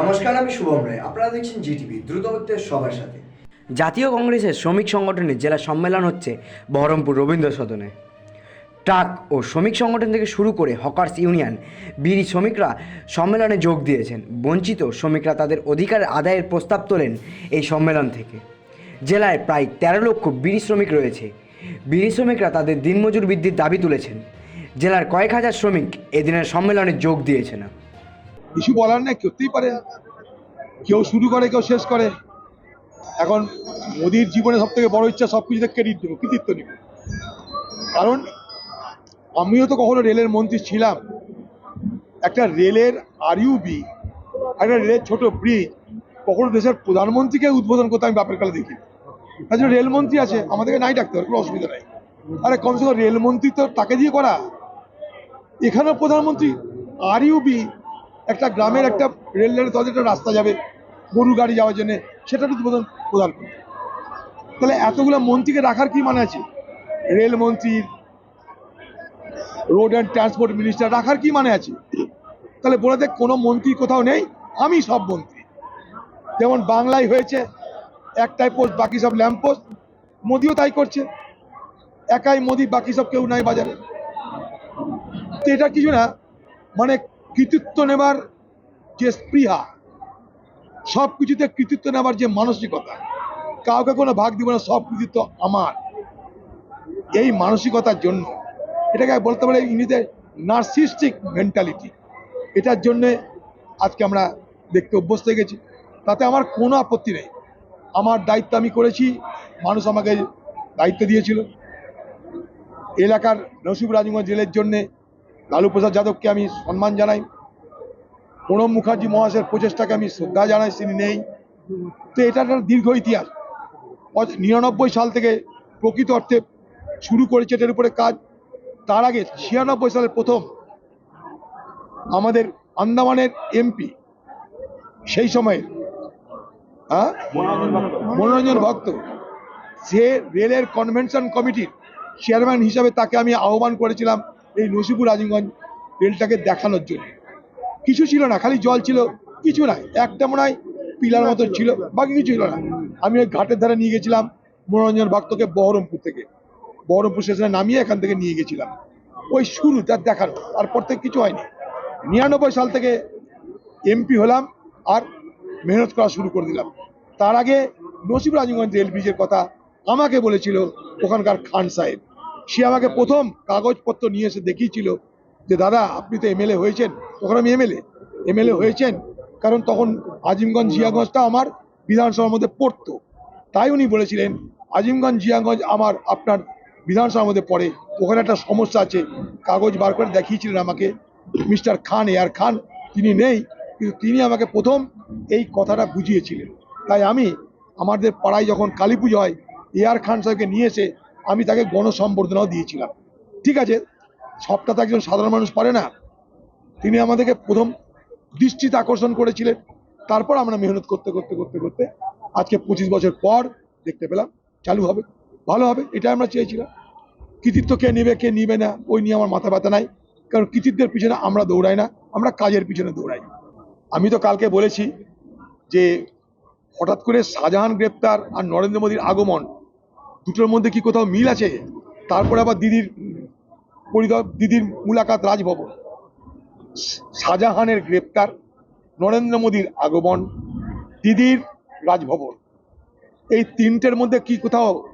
নমস্কার, আমি শুভম রায়। আপনারা দেখছেন জিটিভি দ্রুত হচ্ছে সবার সাথে। জাতীয় কংগ্রেসের শ্রমিক সংগঠনের জেলা সম্মেলন হচ্ছে বহরমপুর রবীন্দ্র সদনে। ট্রাক ও শ্রমিক সংগঠন থেকে শুরু করে হকার্স ইউনিয়ন, বিড়ি শ্রমিকরা সম্মেলনে যোগ দিয়েছেন। বঞ্চিত শ্রমিকরা তাদের অধিকার আদায়ের প্রস্তাব তোলেন এই সম্মেলন থেকে। জেলায় প্রায় তেরো লক্ষ বিড়ি শ্রমিক রয়েছে। বিড়ি শ্রমিকরা তাদের দিনমজুর বৃদ্ধির দাবি তুলেছেন। জেলার কয়েক হাজার শ্রমিক এদিনের সম্মেলনে যোগ দিয়েছেন। কিছু বলার নেই, করতেই পারে। কেউ শুরু করে, কেউ শেষ করে। এখন মোদির জীবনে সব থেকে বড় ইচ্ছা সব কিছুতে ক্রেডিট দেবো, কৃতিত্ব নেব। কারণ আমিও তো কখনো রেলের মন্ত্রী ছিলাম। একটা রেলের আরইউবি একটা রেলের ছোট ব্রিজ কখনো দেশের প্রধানমন্ত্রীকে উদ্বোধন করতে আমি বাপের কালে দেখি তার জন্য রেলমন্ত্রী আছে আমাদেরকে নাই ডাকতে হবে কোনো অসুবিধা নাই। আরে কমসে কম রেলমন্ত্রী তো তাকে দিয়ে করা। এখানেও প্রধানমন্ত্রী আরইউবি একটা গ্রামের একটা রেল লাইনে তাদের একটা রাস্তা যাবে গরু গাড়ি যাওয়ার জন্য সেটার উদ্বোধন প্রদান করবে তাহলে এতগুলো মন্ত্রীকে রাখার কি মানে আছে? রেলমন্ত্রী রোড অ্যান্ড ট্রান্সপোর্ট মিনিস্টার, রাখার কি মানে আছে? তাহলে বলে দেখ, কোনো মন্ত্রী কোথাও নেই, আমি সব মন্ত্রী। যেমন বাংলায় হয়েছে, একটাই পোস্ট, বাকি সব ল্যাম্প পোস্ট, মোদিও তাই করছে। একাই মোদি, বাকি সব কেউ নাই বাজারে। তো এটা কিছু না মানে কৃতিত্ব নেবার যে স্পৃহা, সব কিছুতে কৃতিত্ব নেবার যে মানসিকতা, কাউকে কোনো ভাগ দিব না, সব কৃতিত্ব আমার। এই মানসিকতার জন্য, এটাকে বলতে পারে ইংরেজিতে নার্সিস্টিক মেন্টালিটি এটার জন্যে আজকে আমরা দেখতে অভ্যস্ত হয়ে গেছি। তাতে আমার কোনো আপত্তি নেই। আমার দায়িত্ব আমি করেছি, মানুষ আমাকে দায়িত্ব দিয়েছিল। এলাকার নসিব রাজগঞ্জ জেলের জন্যে লালু প্রসাদ যাদবকে আমি সম্মান জানাই। প্রণব মুখার্জি মহাশয়ের প্রচেষ্টাকে আমি শ্রদ্ধা জানাই, তিনি নেই। তো এটা একটা দীর্ঘ ইতিহাস। নিরানব্বই সাল থেকে প্রকৃত অর্থে শুরু করেছে এটার উপরে কাজ। তার আগে ছিয়ানব্বই সালের প্রথম আমাদের আন্দামানের এমপি, সেই সময়ের হ্যাঁ? মনোরঞ্জন ভক্ত। সে রেলের কনভেনশন কমিটির চেয়ারম্যান হিসাবে তাকে আমি আহ্বান করেছিলাম এই নসিপুর আজিমগঞ্জ রেলটাকে দেখানোর জন্য। কিছু ছিল না, খালি জল ছিল, কিছু নাই। একটা মনে হয় পিলার মতো ছিল, বাকি কিছু ছিল না। আমি ওই ঘাটের ধারে নিয়ে গেছিলাম মনোরঞ্জন ভক্তকে বহরমপুর থেকে। বহরমপুর স্টেশনে নামিয়ে এখান থেকে নিয়ে গেছিলাম। ওই শুরু, তার দেখানো, তারপর থেকে কিছু হয়নি। নিরানব্বই সাল থেকে এমপি হলাম আর মেহনত করা শুরু করে দিলাম। তার আগে নসিব রাজগঞ্জ রেল ব্রিজের কথা আমাকে বলেছিল ওখানকার খান সাহেব। সে আমাকে প্রথম কাগজপত্র নিয়ে এসে দেখিয়েছিল যে, দাদা, আপনি তো এমএলএ হয়েছেন। তখন আমি এমএলএ। এমএলএ হয়েছেন কারণ তখন আজিমগঞ্জ জিয়াগঞ্জটা আমার বিধানসভার মধ্যে পড়তো। তাই উনি বলেছিলেন, আজিমগঞ্জ জিয়াগঞ্জ আমার, আপনার বিধানসভার মধ্যে পড়ে। ওখানে একটা সমস্যা আছে। কাগজ বার করে দেখিয়েছিলেন আমাকে। মিস্টার খান, এয়ার খান, তিনি নেই, কিন্তু তিনি আমাকে প্রথম এই কথাটা বুঝিয়েছিলেন। তাই আমি আমাদের পাড়ায় যখন কালী পুজো হয় এয়ার খান সাহেবকে নিয়ে এসে আমি তাকে গণসম্বর্ধনাও দিয়েছিলাম। ঠিক আছে সবটা তো একজন সাধারণ মানুষ পারে না। তিনি আমাদেরকে প্রথম দৃষ্টিতে আকর্ষণ করেছিলেন। তারপর আমরা মেহনত করতে করতে করতে করতে আজকে পঁচিশ বছর পর দেখতে পেলাম, চালু হবে, ভালো হবে এটা আমরা চেয়েছিলাম। কৃতিত্ব কে নেবে, কে নিবে না, ওই নিয়ে আমার মাথা ব্যথা নাই। কারণ কৃতিত্বের পিছনে আমরা দৌড়াই না, আমরা কাজের পিছনে দৌড়াই। আমি তো কালকে বলেছি যে হঠাৎ করে শাহজাহান গ্রেপ্তার আর নরেন্দ্র মোদীর আগমন, দুটোর মধ্যে কি কোথাও মিল আছে? তারপরে আবার দিদির পরিদর দিদির মুলাকাত রাজভবন। শাহজাহানের গ্রেপ্তার, নরেন্দ্র মোদীর আগমন, দিদির রাজভবন। এই তিনটের মধ্যে কি কোথাও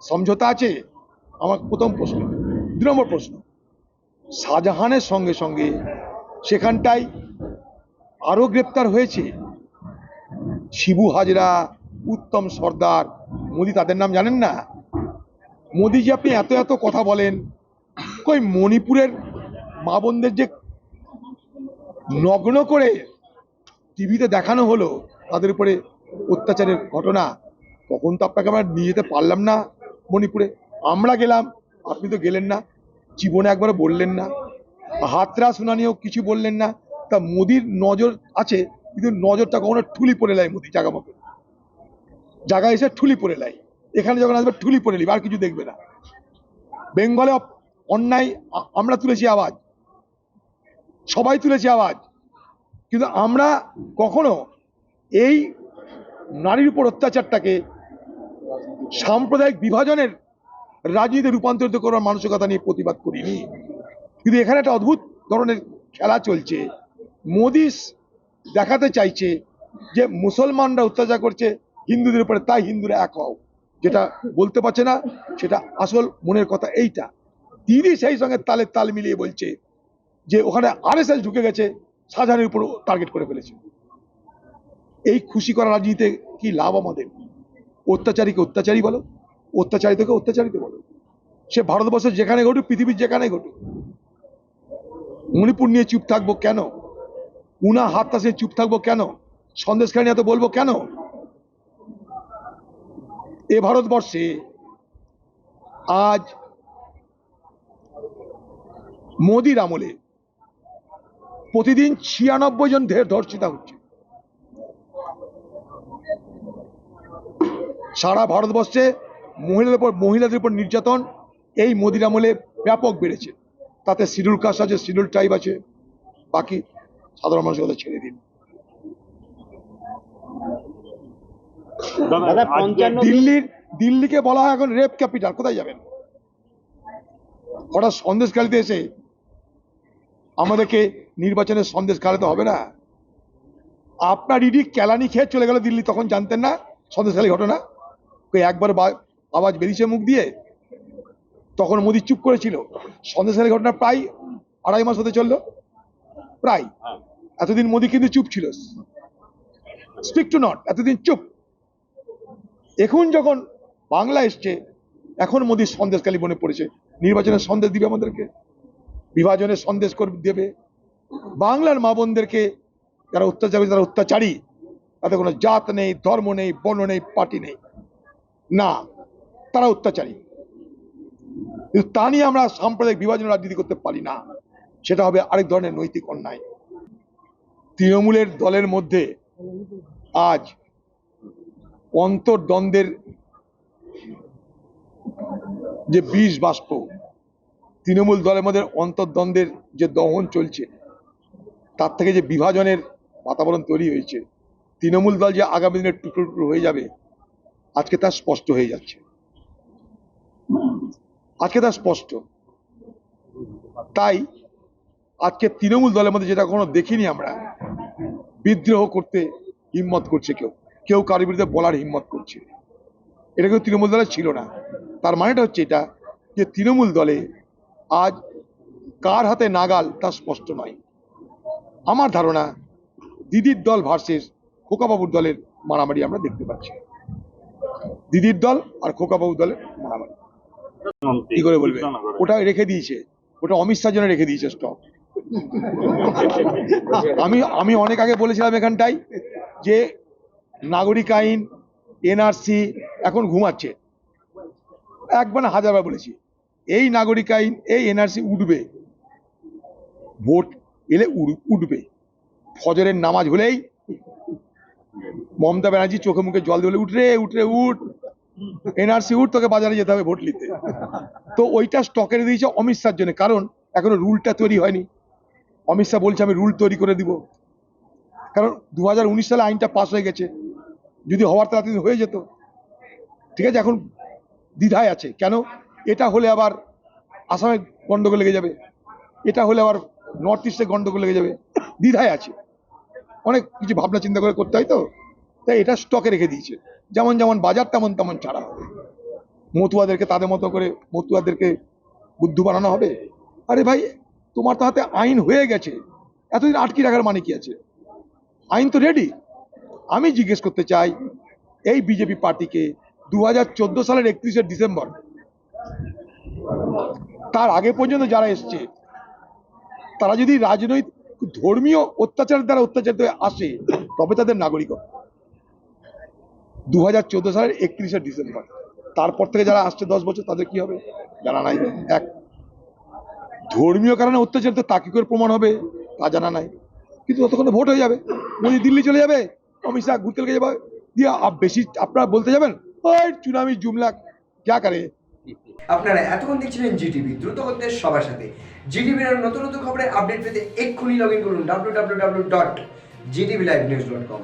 সমঝোতা আছে? আমার প্রথম প্রশ্ন। দু নম্বর প্রশ্ন। শাহজাহানের সঙ্গে সঙ্গে সেখানটায় আরও গ্রেপ্তার হয়েছে? শিবু হাজরা, উত্তম সর্দার, মোদি তাদের নাম জানেন না? মোদিজি আপনি এত এত কথা বলেন। কই মণিপুরের মা বোনদের যে নগ্ন করে টিভিতে দেখানো হলো, তাদের উপরে অত্যাচারের ঘটনা, তখন তো আপনাকে আমরা নিয়ে যেতে পারলাম না মণিপুরে। আমরা গেলাম, আপনি তো গেলেন না, জীবনে একবার বললেন না। হাতরা শুনানিও কিছু বললেন না, তা মোদির নজর আছে, কিন্তু নজরটা কখনো ঠুলি পড়ে নেয় মোদি জায়গা মতো। জায়গায় এসে ঠুলি পড়ে নেয় এখানে যখন আসবে ঠুলি পড়ে নিবে, আর কিছু দেখবে না। বেঙ্গলে অন্যায় আমরা তুলেছি আওয়াজ। সবাই তুলেছি আওয়াজ। কিন্তু আমরা কখনো এই নারীর উপর অত্যাচারটাকে সাম্প্রদায়িক বিভাজনের রাজনীতিতে রূপান্তরিত করার মানসিকতা নিয়ে প্রতিবাদ করিনি। কিন্তু এখানে একটা অদ্ভুত ধরনের খেলা চলছে। মোদি দেখাতে চাইছে যে মুসলমানরা অত্যাচার করছে হিন্দুদের উপরে, তাই হিন্দুরা এক হও। যেটা বলতে পারছে না, সেটা আসল মনের কথা এইটা। দিদি সেই সঙ্গে তালে তাল মিলিয়ে বলছে যে ওখানে আরএসএস ঢুকে গেছে, শাহজাহানের উপর টার্গেট করে ফেলেছে। এই খুশি করা রাজনীতিতে কি লাভ আমাদের? অত্যাচারীকে অত্যাচারী বলো, অত্যাচারিতকে অত্যাচারিত বলো। সে ভারতবর্ষের যেখানে ঘটুক, পৃথিবীর যেখানে ঘটুক। মণিপুর নিয়ে চুপ থাকব কেন? উনা হাত তাসে চুপ থাকব কেন? সন্দেশখানি এত বলব কেন? এ ভারতবর্ষে আজ মোদির আমলে। প্রতিদিন ছিয়ানব্বই জন ধে- ধর্ষিতা হচ্ছে। সারা ভারতবর্ষে মহিলাদের উপর মহিলাদের উপর নির্যাতন এই মোদির আমলে ব্যাপক বেড়েছে। তাতে শিডিউল কাস্ট আছে শিডিউল ট্রাইব আছে বাকি সাধারণ মানুষের কথা ছেড়ে দিন। দিল্লির দিল্লিকে বলা হয় এখন রেপ ক্যাপিটাল কোথায় যাবেন? হঠাৎ সন্দেশকালীতে এসে আমাদেরকে নির্বাচনের সন্দেশ খালাতে হবে না। আপনার ইডি কেলানি খেয়ে চলে গেল দিল্লি, তখন জানতেন না সন্দেশখালী ঘটনা? একবার আওয়াজ বেরিয়েছে মুখ দিয়ে। তখন মোদি চুপ করেছিল। সন্দেশখালী ঘটনা প্রায় আড়াই মাস হতে চলল। প্রায়। এতদিন মোদি কিন্তু চুপ ছিল। স্পিক টু নট এতদিন চুপ। এখন যখন বাংলা এসছে এখন মোদির সন্দেশকালী মনে পড়েছে। নির্বাচনের সন্দেশ দিবে আমাদেরকে? বিভাজনের সন্দেশ করবে দেবে? বাংলার মা বোনদেরকে যারা অত্যাচারী যারা অত্যাচারী, তাদের কোনো জাত নেই, ধর্ম নেই, বর্ণ নেই, পার্টি নেই। না, তারা অত্যাচারী। কিন্তু তা নিয়ে আমরা সাম্প্রদায়িক বিভাজন রাজনীতি করতে পারি না। সেটা হবে আরেক ধরনের নৈতিক অন্যায়। তৃণমূলের দলের মধ্যে আজ অন্তর্দ্বন্দ্বের যে বিষ বাষ্প, তৃণমূল দলের মধ্যে অন্তর্দ্বন্দ্বের যে দহন চলছে, তার থেকে যে বিভাজনের বাতাবরণ তৈরি হয়েছে, তৃণমূল দল যে আগামী দিনে টুকরো টুকরো হয়ে যাবে, আজকে তা স্পষ্ট হয়ে যাচ্ছে। আজকে তা স্পষ্ট। তাই আজকে তৃণমূল দলের মধ্যে যেটা কখনো দেখিনি আমরা, বিদ্রোহ করতে হিম্মত করছে কেউ। কেউ কারোর বিরুদ্ধে বলার হিম্মত করছে। এটা কেউ তৃণমূল দলের ছিল না। তার মানেটা হচ্ছে এটা যে তৃণমূল দলে আজ কার হাতে নাগাল তা স্পষ্ট নয়। আমার ধারণা দিদির দল ভার্সেস খোকাবাবুর দলের মারামারি আমরা দেখতে পাচ্ছি। দিদির দল আর খোকাবাবুর দলের মারামারি। কি করে বলবে? ওটা রেখে দিয়েছে। ওটা অমিত শাহ জন্য রেখে দিয়েছে স্টক আমি আমি অনেক আগে বলেছিলাম এখানটায় যে নাগরিক আইন এনআরসি এখন ঘুমাচ্ছে। একবার হাজারবার বলেছি, এই নাগরিক আইন, এই এনআরসি উঠবে। ভোট এলে উঠবে। ফজরের নামাজ হলেই মমতা ব্যানার্জি চোখে মুখে জল দিয়ে উঠরে উঠরে উঠ, এনআরসি উঠ, তোকে বাজারে যেতে হবে ভোট নিতে। তো ওইটা স্টকে দিয়েছে অমিত শাহর জন্য, কারণ এখনও রুলটা তৈরি হয়নি। অমিত শাহ বলছে, আমি রুল তৈরি করে দিব। কারণ দু হাজার উনিশ সালে আইনটা পাস হয়ে গেছে। যদি হওয়ার তাড়াতাড়ি হয়ে যেত। ঠিক আছে, এখন দ্বিধায় আছে। কেন? এটা হলে আবার আসামে গন্ডগোল লেগে যাবে। এটা হলে আবার নর্থ ইস্টে গন্ডগোল লেগে যাবে। দ্বিধায় আছে। অনেক কিছু ভাবনা চিন্তা করে করতে হয় তো। তাই এটা স্টকে রেখে দিয়েছে। যেমন যেমন বাজার, তেমন তেমন ছাড়া হবে। মতুয়াদেরকে তাদের মতো করে মতুয়াদেরকে বুদ্ধু বানানো হবে। আরে ভাই, তোমার তো হাতে আইন হয়ে গেছে। এতদিন আটকি রাখার মানে কি আছে? আইন তো রেডি আমি জিজ্ঞেস করতে চাই, এই বিজেপি পার্টিকে দু হাজার চোদ্দ সালের একত্রিশে ডিসেম্বর। তার আগে পর্যন্ত যারা এসছে, তারা যদি রাজনৈতিক, ধর্মীয় অত্যাচারের দ্বারা অত্যাচারিত হয়ে আসে, তবে তাদের নাগরিকত্ব দু সালের একত্রিশে ডিসেম্বর। তারপর থেকে যারা আসছে দশ বছর, তাদের কি হবে? জানা নাই। এক, ধর্মীয় কারণে অত্যাচারিত তা কি করে প্রমাণ হবে, তা জানা নাই। কিন্তু ততক্ষণে ভোট হয়ে যাবে। মোদি দিল্লি চলে যাবে, অমিত শাহ ঘুরতে লেগে যাবে, দিয়ে বেশি আপনারা বলতে যাবেন ওই চুনামি জুমলা ক্যা করে। আপনারা এতক্ষণ দেখছিলেন জিটিভি, দ্রুত করতে সবার সাথে। জিটিভির নতুন নতুন খবরের আপডেট পেতে এক্ষুনি লগ ইন করুন W W W dot GTV live news dot com